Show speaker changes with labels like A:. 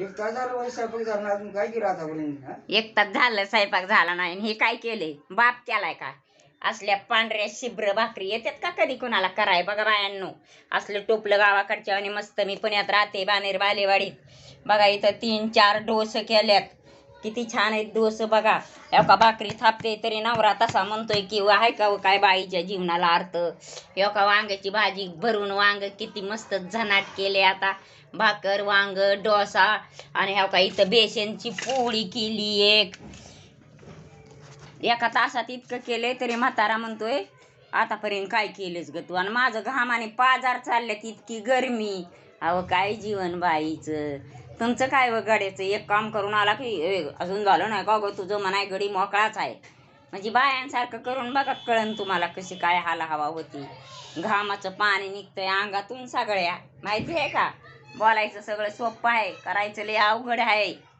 A: एक तास झालं स्वयंपाक झाला अजून काय केलं आतापर्यंत हा?
B: एक तास झालं स्वयंपाक झाला नाही आणि हे काय केले? बाप केलाय का? असल्या पांढऱ्या शिब्र भाकरी येतात का कधी कोणाला? कराय बघा बायांनो. असलं टोपलं गावाकडच्या आणि मस्त मी पुण्यात राहते बानेर बालेवाडीत. बघा इथं तीन चार डोस केल्यात. किती छान आहेत दिवस बघा. एका भाकरी थापते तरी नवरा तसा म्हणतोय की आहे का हो, काय बाईच्या जीवनाला अर्थ? एका वांग्याची भाजी भरून वांग किती मस्त झनाट केले आता. भाकर वांग डोसा आणि ह्या का इथं बेसनची पोळी केली एक. एका तासात इतकं केले तरी म्हातारा म्हणतोय आतापर्यंत काय केलंच ग तू? आणि माझं घामाने पाजार चालल्यात इतकी गरमी. अहो काय जीवन बाईचं. तुमचं काय व गड्याचं? एक काम करून आला की ए, अजून झालं नाही का ग? तुझं म्हणाय गडी मोकळाच आहे. म्हणजे बायांसारखं करून बघा कळन तुम्हाला कशी काय हाला हवा होती. घामाचं पाणी निघतंय अंगातून सगळ्या. माहिती आहे का? बोलायचं सगळं सोपं आहे. करायचं लय अवघड आहे.